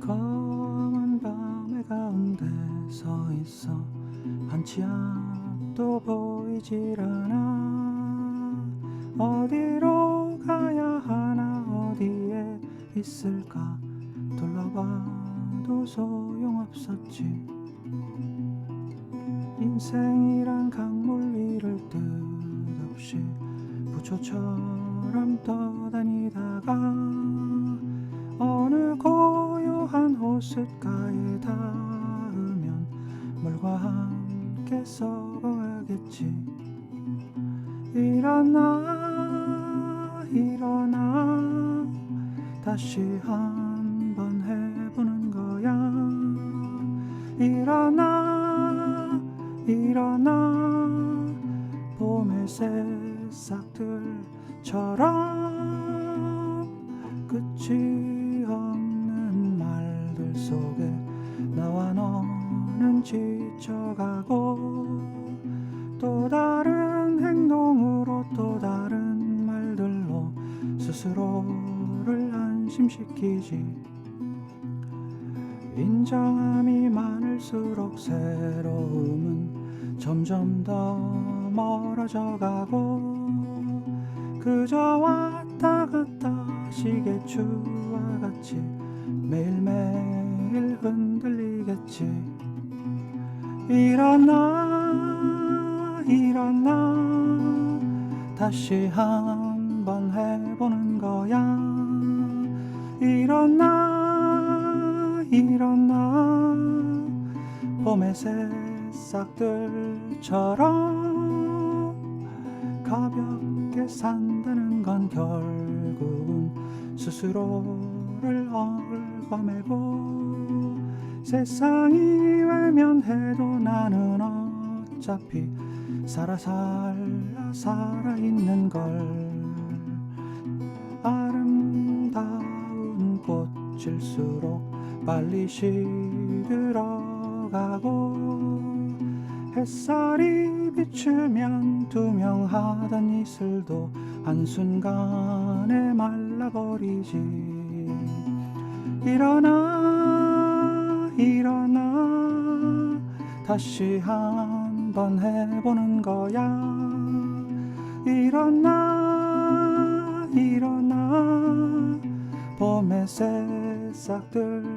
검은 밤의 가운데 서 있어. 한 치 앞도 보이질 않아 있을까? 둘러봐도 소용없었지. 인생이란 강물 위를 뜻없이 부초처럼 떠다니다가 어느 고요한 호숫가에 닿으면 물과 함께 썩어가겠지. 일어나 일어나 다시 한번 해보는 거야. 일어나 일어나. 봄의 새싹들처럼 끝이 없는 말들 속에 나와 너는 지쳐가고 또 다른 행동으로 또 다른 말들로 스스로 를 안심시키지. 인정함이 많을수록 새로움은 점점 더 멀어져 가고 그저 왔다 갔다 시계추와 같이 매일매일 흔들리겠지. 일어나 일어나. 다시 한번 해보는 거야 일어나 일어나. 봄의 새싹들처럼 가볍게 산다는 건 결국은 스스로를 얽어매고 세상이 외면해도 나는 어차피 살아 살아 살아 있는 걸. 아름다운 꽃일수록 빨리 시들어 가고 햇살이 비추면 투명하던 이슬도 한순간에 말라버리지. 일어나 일어나 다시 한번 해보는 거야. 일어나 새싹들처럼